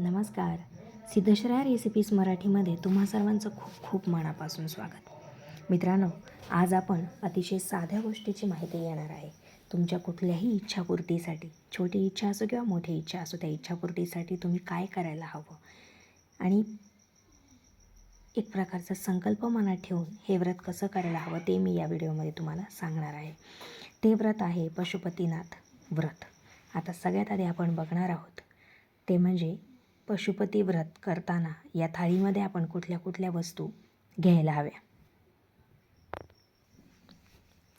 नमस्कार. सिद्धेश्वरा रेसिपीज मराठीमध्ये तुम्हा सर्वांचं खूप खूप मनापासून स्वागत. मित्रांनो आज आपण अतिशय साध्या गोष्टीची माहिती घेणार आहे. तुमच्या कुठल्याही इच्छापूर्तीसाठी छोटी इच्छा असो किंवा मोठी इच्छा असो त्या इच्छापूर्तीसाठी तुम्ही काय करायला हवं? आणि एक प्रकारचा संकल्प मनात ठेवून हे व्रत कसं करायला हवं ते मी या व्हिडिओमध्ये तुम्हाला सांगणार आहे. ते व्रत आहे पशुपतीनाथ व्रत. आता सगळ्यात आधी आपण बघणार आहोत ते म्हणजे पशुपती व्रत करताना या थाळीमध्ये आपण कुठल्या कुठल्या वस्तू घ्यायला हव्या?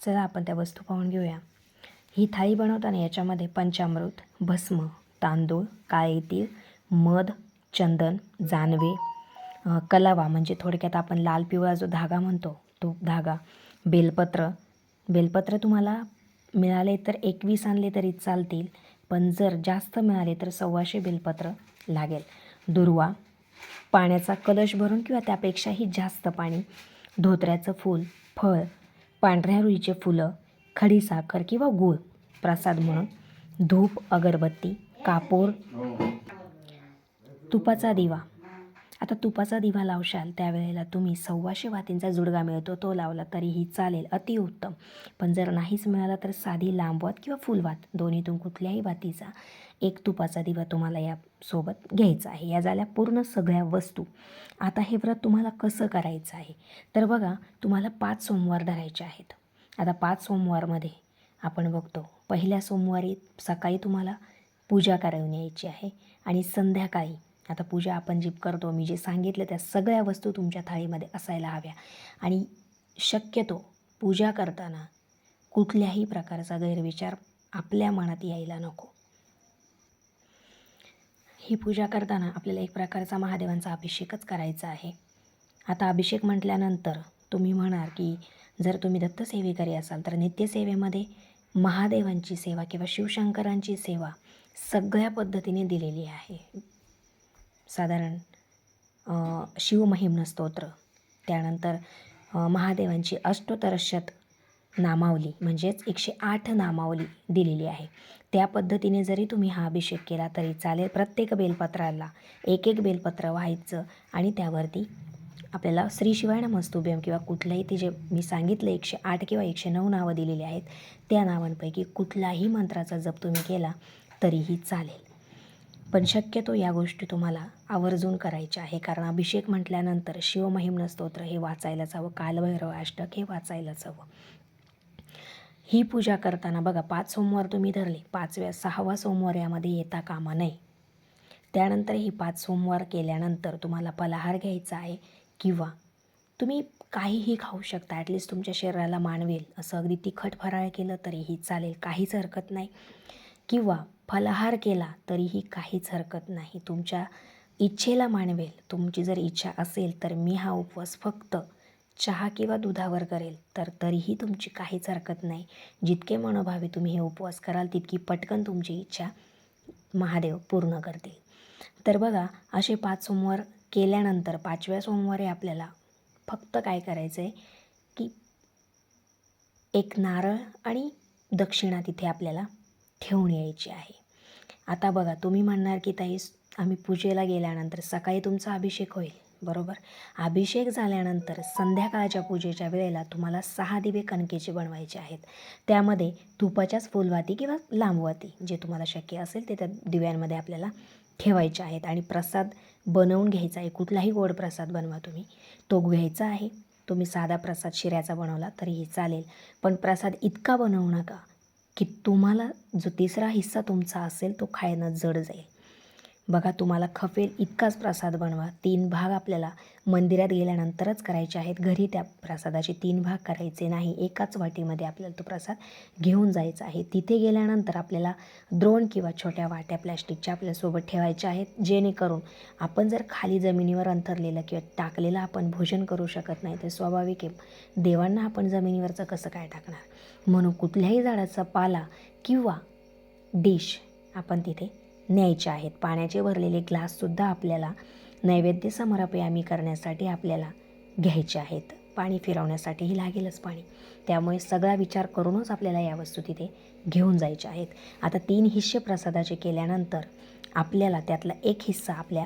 चला आपण त्या वस्तू पाहून घेऊया. ही थाळी बनवताना याच्यामध्ये पंचामृत भस्म तांदूळ काळे तीळ मध चंदन जानवे कलावा म्हणजे थोडक्यात आपण लाल पिवळा जो धागा म्हणतो तो धागा बेलपत्र. बेलपत्र तुम्हाला मिळाले तर एकवीस आणले तरी चालतील पण जर जास्त मिळाले तर सव्वाशे बेलपत्र लागेल. दुर्वा पाण्याचा कलश भरून किंवा त्यापेक्षाही जास्त पाणी धोत्र्याचं फूल फळ पांढऱ्या रुईचे फुलं खडीसाखर किंवा गूळ प्रसाद म्हणून धूप अगरबत्ती कापूर तुपाचा दिवा. आता तुपाचा दिवा लावशाल त्यावेळेला तुम्ही सव्वाशे वातींचा जुडगा मिळतो तो लावला तरीही चालेल अतिउत्तम पण जर नाहीच मिळाला तर साधी लांबवात किंवा फुलवात दोन्हीतून कुठल्याही वातीचा एक तुपाचा दिवा तुम्हाला यासोबत घ्यायचा आहे. या झाल्या पूर्ण सगळ्या वस्तू. आता हे व्रत तुम्हाला कसं करायचं आहे? तर बघा तुम्हाला पाच सोमवार धरायचे आहेत. आता पाच सोमवारमध्ये आपण बघतो पहिल्या सोमवारी सकाळी तुम्हाला पूजा करवून यायची आहे आणि संध्याकाळी आता पूजा आपण जी करतो मी जे सांगितलं त्या सगळ्या वस्तू तुमच्या थाळीमध्ये असायला हव्या. आणि शक्यतो पूजा करताना कुठल्याही प्रकारचा गैरविचार आपल्या मनात यायला नको. ही पूजा करताना आपल्याला एक प्रकारचा महादेवांचा अभिषेकच करायचा आहे. आता अभिषेक म्हटल्यानंतर तुम्ही म्हणाल की जर तुम्ही दत्तसेवेकरी असाल तर नित्यसेवेमध्ये महादेवांची सेवा किंवा शिवशंकरांची सेवा सगळ्या पद्धतीने दिलेली आहे. साधारण शिवमहिम्न स्तोत्र. त्यानंतर महादेवांची अष्टोतरशत नामावली म्हणजेच एकशे आठ नामावली दिलेली आहे. त्या पद्धतीने जरी तुम्ही हा अभिषेक केला तरी चालेल प्रत्येक बेलपत्राला एक एक बेलपत्र व्हायचं आणि त्यावरती आपल्याला श्री शिवाय नमस्तुभ्यम किंवा कुठलंही ते जे मी सांगितलं एकशे आठ किंवा एकशे नऊ नावं दिलेली आहेत त्या नावांपैकी कुठलाही मंत्राचा जप तुम्ही केला तरीही चालेल. पण शक्यतो या गोष्टी तुम्हाला आवर्जून करायच्या आहे. कारण अभिषेक म्हटल्यानंतर शिवमहिम्न स्तोत्र हे वाचायलाच हवं कालभैरव अष्टक हे वाचायलाच हवं ही पूजा करताना बघा पाच सोमवार तुम्ही धरले पाचव्या सहावा सोमवार यामध्ये येता कामा नये. त्यानंतर ही पाच सोमवार केल्यानंतर तुम्हाला फलाहार घ्यायचा आहे किंवा तुम्ही काहीही खाऊ शकता ॲटलिस्ट तुमच्या शरीराला मानवेल असं अगदी तिखट फराळ केलं तरीही चालेल काहीच हरकत नाही. किंवा फलाहार केला तरीही काहीच हरकत नाही. तुमच्या इच्छेला मानवेल. तुमची जर इच्छा असेल तर मी हा उपवास फक्त चहा किंवा दुधावर करेल तर तरीही तुमची काहीच हरकत नाही. जितके मनोभावे तुम्ही हे उपवास कराल तितकी पटकन तुमची इच्छा महादेव पूर्ण करतील. तर बघा असे पाच सोमवार केल्यानंतर पाचव्या सोमवारी आपल्याला फक्त काय करायचं आहे की एक नारळ आणि दक्षिणा तिथे आपल्याला ठेवून यायची आहे. आता बघा तुम्ही म्हणणार की ताई आम्ही पूजेला गेल्यानंतर सकाळी तुमचा अभिषेक होईल बरोबर? अभिषेक झाल्यानंतर संध्याकाळच्या पूजेच्या वेळेला तुम्हाला सहा दिवे कणकेचे बनवायचे आहेत. त्यामध्ये तुपाच्याच फुलवाती किंवा लांबवाती जे तुम्हाला शक्य असेल ते त्या दिव्यांमध्ये आपल्याला ठेवायचे आहेत. आणि प्रसाद बनवून घ्यायचा आहे कुठलाही गोड प्रसाद बनवा तुम्ही. तो घ्यायचा आहे. तुम्ही साधा प्रसाद शिऱ्याचा बनवला तरीही चालेल. पण प्रसाद इतका बनवू नका की तुम्हाला जो तिसरा हिस्सा तुमचा असेल तो खायनं जड जाईल. बघा तुम्हाला खपेल इतकाच प्रसाद बनवा. तीन भाग आपल्याला मंदिरात गेल्यानंतरच करायचे आहेत. घरी त्या प्रसादाचे तीन भाग करायचे नाही. एकाच वाटीमध्ये आपल्याला तो प्रसाद घेऊन जायचा आहे. तिथे गेल्यानंतर आपल्याला द्रोण किंवा छोट्या वाट्या प्लॅस्टिकच्या आपल्यासोबत ठेवायच्या आहेत. जेणेकरून आपण जर खाली जमिनीवर अंथरलेलं किंवा टाकलेलं आपण भोजन करू शकत नाही तर स्वाभाविक आहे देवांना आपण जमिनीवरचं कसं काय टाकणार? म्हणून कुठल्याही झाडाचा पाला किंवा डिश आपण तिथे न्यायचे आहेत. पाण्याचे भरलेले ग्लाससुद्धा आपल्याला नैवेद्य समरापयामी करण्यासाठी आपल्याला घ्यायचे आहेत. पाणी फिरवण्यासाठीही लागेलच पाणी. त्यामुळे सगळा विचार करूनच आपल्याला या वस्तू तिथे घेऊन जायच्या आहेत. आता तीन हिस्से प्रसादाचे केल्यानंतर आपल्याला त्यातला एक हिस्सा आपल्या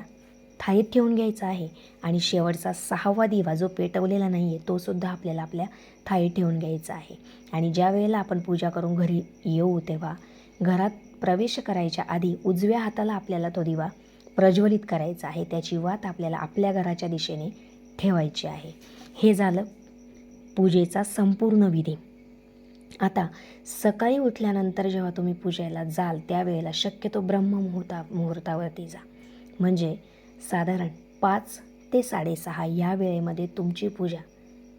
थाळीत ठेवून घ्यायचा आहे. आणि शेवटचा सहावा दिवा जो पेटवलेला नाही आहे तोसुद्धा आपल्याला आपल्या थाळीत ठेवून घ्यायचा आहे. आणि ज्या वेळेला आपण पूजा करून घरी येऊ तेव्हा घरात प्रवेश करायच्या आधी उजव्या हाताला आपल्याला तो दिवा प्रज्वलित करायचा आहे. त्याची वात आपल्याला आपल्या घराच्या दिशेने ठेवायची आहे. हे झालं पूजेचा संपूर्ण विधी. आता सकाळी उठल्यानंतर जेव्हा तुम्ही पूजेला जाल त्यावेळेला शक्यतो ब्रह्ममुहूर्ता मुहूर्तावरती जा. म्हणजे साधारण पाच ते साडेसहा या वेळेमध्ये तुमची पूजा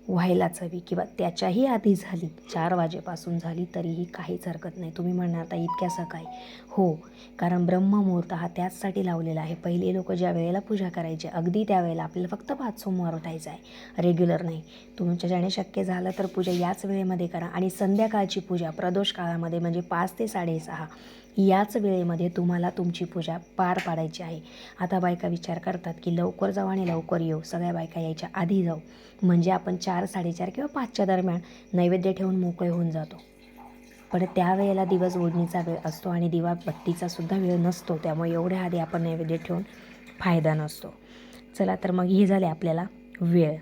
व्हायलाच हवी किंवा त्याच्याही आधी झाली चार वाजेपासून झाली तरीही काहीच हरकत नाही. तुम्ही म्हणणार आता इतक्या सकाळी. हो कारण ब्रह्ममुहूर्त हा त्याचसाठी लावलेला आहे. पहिले लोक ज्या वेळेला पूजा करायचे अगदी त्यावेळेला आपल्याला फक्त पाच सोमवार उठायचा आहे. रेग्युलर नाही. तुमच्या ज्याने शक्य झालं तर पूजा याच वेळेमध्ये करा आणि संध्याकाळची पूजा प्रदोष काळामध्ये म्हणजे पाच ते साडेसहा याच वेळेमध्ये तुम्हाला तुमची पूजा पार पाडायची आहे. आता बायका विचार करतात की लवकर जाऊ आणि लवकर येऊ. सगळ्या बायका यायच्या आधी जाऊ. म्हणजे आपण चार साडेचार किंवा पाचच्या दरम्यान नैवेद्य ठेवून मोकळे होऊन जातो. पण त्यावेळेला दिवस ओढणीचा वेळ असतो आणि दिवा बत्तीचा सुद्धा वेळ नसतो. त्यामुळे एवढ्या आधी आपण नैवेद्य ठेवून फायदा नसतो. चला तर मग हे झाले आपल्याला वेळ.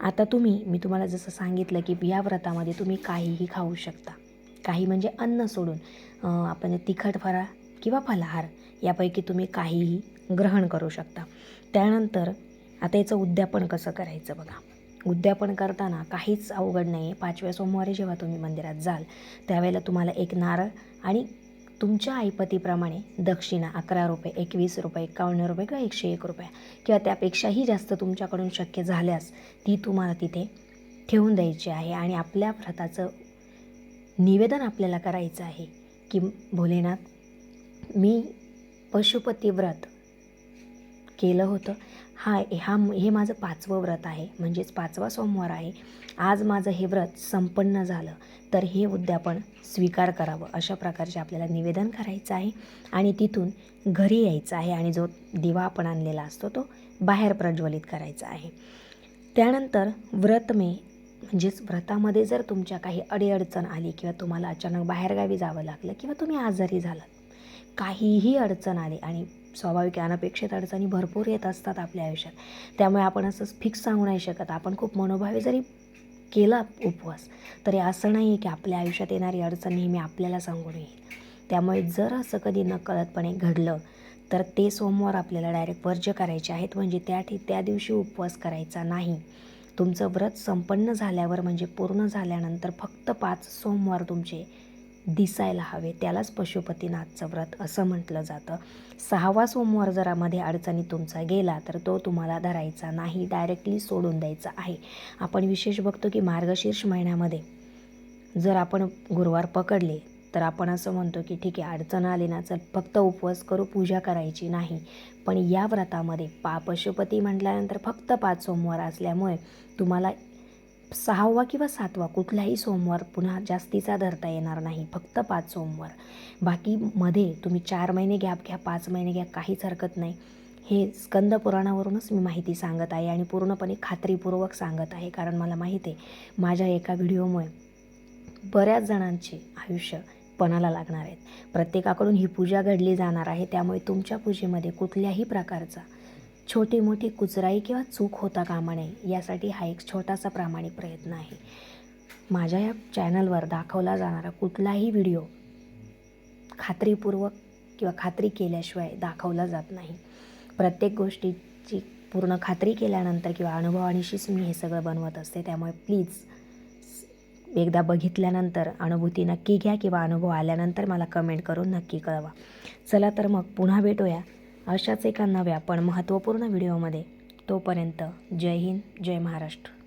आता तुम्ही मी तुम्हाला जसं सांगितलं की या व्रतामध्ये तुम्ही काहीही खाऊ शकता. काही म्हणजे अन्न सोडून आपण तिखट फराळ किंवा फलाहार यापैकी तुम्ही काहीही ग्रहण करू शकता. त्यानंतर आता याचं उद्यापन कसं करायचं बघा. उद्यापन करताना काहीच अवघड नाही आहे पाचव्या सोमवारी जेव्हा तुम्ही मंदिरात जाल त्यावेळेला तुम्हाला एक नारळ आणि तुमच्या ऐपतीप्रमाणे दक्षिणा अकरा रुपये एकवीस रुपये एकावन्न रुपये किंवा एकशे एक रुपये किंवा त्यापेक्षाही जास्त तुमच्याकडून शक्य झाल्यास ती तुम्हाला तिथे ठेवून द्यायची आहे आणि आपल्या व्रताचं निवेदन आपल्याला करायचं आहे की भोलेनाथ मी पशुपती व्रत केलं होतं. हा हा हे माझं पाचवं व्रत आहे. म्हणजेच पाचवा सोमवार आहे. आज माझं हे व्रत संपन्न झालं. तर हे उद्यापन स्वीकार करावं अशा प्रकारचे आपल्याला निवेदन करायचं आहे. आणि तिथून घरी यायचं आहे आणि जो दिवा आपण आणलेला असतो तो बाहेर प्रज्वलित करायचा आहे. त्यानंतर व्रत मे म्हणजेच व्रतामध्ये जर तुमच्या काही अडीअडचण आली किंवा तुम्हाला अचानक बाहेरगावी जावं लागलं किंवा तुम्ही आजारी झालात काहीही अडचण आली आणि स्वाभाविक अनपेक्षित अडचणी भरपूर येत असतात आपल्या आयुष्यात त्यामुळे आपण असं फिक्स सांगू नाही शकत. आपण खूप मनोभावे जरी केला उपवास तरी असं नाही आहे की आपल्या आयुष्यात येणारी अडचण नेहमी आपल्याला सांगून येईल. त्यामुळे जर असं कधी नकळतपणे घडलं तर ते सोमवार आपल्याला डायरेक्ट वर्ज करायचे आहेत. म्हणजे त्या ठी त्या दिवशी उपवास करायचा नाही. तुमचं व्रत संपन्न झाल्यावर म्हणजे पूर्ण झाल्यानंतर फक्त पाच सोमवार तुमचे दिसायला हवे त्यालाच पशुपतीनाथचं व्रत असं म्हटलं जातं. सहावा सोमवार जरा मध्ये अडचणी तुमचा गेला तर तो तुम्हाला धरायचा नाही डायरेक्टली सोडून द्यायचा आहे. आपण विशेष बघतो की मार्गशीर्ष महिन्यामध्ये जर आपण गुरुवार पकडले तर आपण असं म्हणतो की ठीक आहे अडचण आली ना चल फक्त उपवास करू पूजा करायची नाही. पण या व्रतामध्ये पा पशुपती म्हटल्यानंतर फक्त पाच सोमवार असल्यामुळे तुम्हाला सहावा किंवा सातवा कुठलाही सोमवार पुन्हा जास्तीचा धरता येणार नाही फक्त पाच सोमवार. बाकी मध्ये तुम्ही चार महिने गॅप घ्या पाच महिने घ्या काहीच हरकत नाही. हे स्कंद पुराणावरूनच मी माहिती सांगत आहे आणि पूर्णपणे खात्रीपूर्वक सांगत आहे कारण मला माहिती आहे माझ्या एका व्हिडिओमुळे बऱ्याच जणांचे आयुष्य पणाला लागणार आहेत. प्रत्येकाकडून ही पूजा घडली जाणार आहे. त्यामुळे तुमच्या पूजेमध्ये कुठल्याही प्रकारचा छोटी मोठी कुचराई किंवा चूक होता कामा नये. यासाठी हा एक छोटासा प्रामाणिक प्रयत्न आहे. माझ्या या चॅनलवर दाखवला जाणारा कुठलाही व्हिडिओ खात्रीपूर्वक किंवा खात्री केल्याशिवाय दाखवला जात नाही. प्रत्येक गोष्टीची पूर्ण खात्री केल्यानंतर किंवा अनुभवानिशीच मी हे सगळं बनवत असते. त्यामुळे प्लीज एकदा बघितल्यानंतर अनुभूती नक्की घ्या किंवा अनुभव आल्यानंतर मला कमेंट करून नक्की कळवा. चला तर मग पुन्हा भेटूया अशाच एका नव्या पण महत्त्वपूर्ण व्हिडिओमध्ये तोपर्यंत जय हिंद जय महाराष्ट्र.